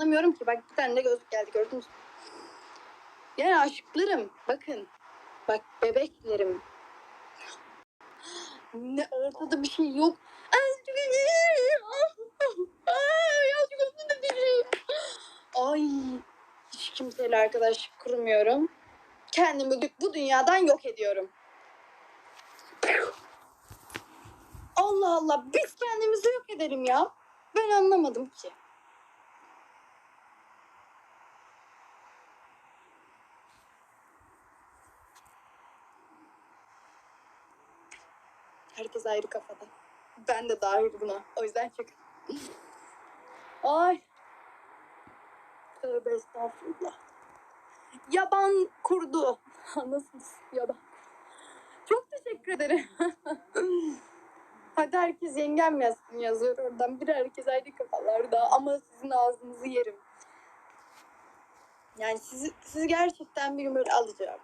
anlamıyorum ki. Bak bir tane de gözlük geldi gördünüz mü? Yani aşıklarım. Bakın. Bak bebeklerim. Ne ortada bir şey yok. Ay, hiç kimseyle arkadaşlık kurmuyorum. Kendimi bu dünyadan yok ediyorum. Allah Allah biz kendimizi yok edelim ya. Ben anlamadım ki. Herkes ayrı kafada. Ben de dahil buna. O yüzden çok... Ay. Tövbe estağfurullah. Yaban kurdu. Nasılsınız? Yaban. Çok teşekkür ederim. Hadi herkes yengem yazsın yazıyor oradan. Bir herkes ayrı kafalarda ama sizin ağzınızı yerim. Yani sizi, sizi gerçekten bir gün böyle alacağım.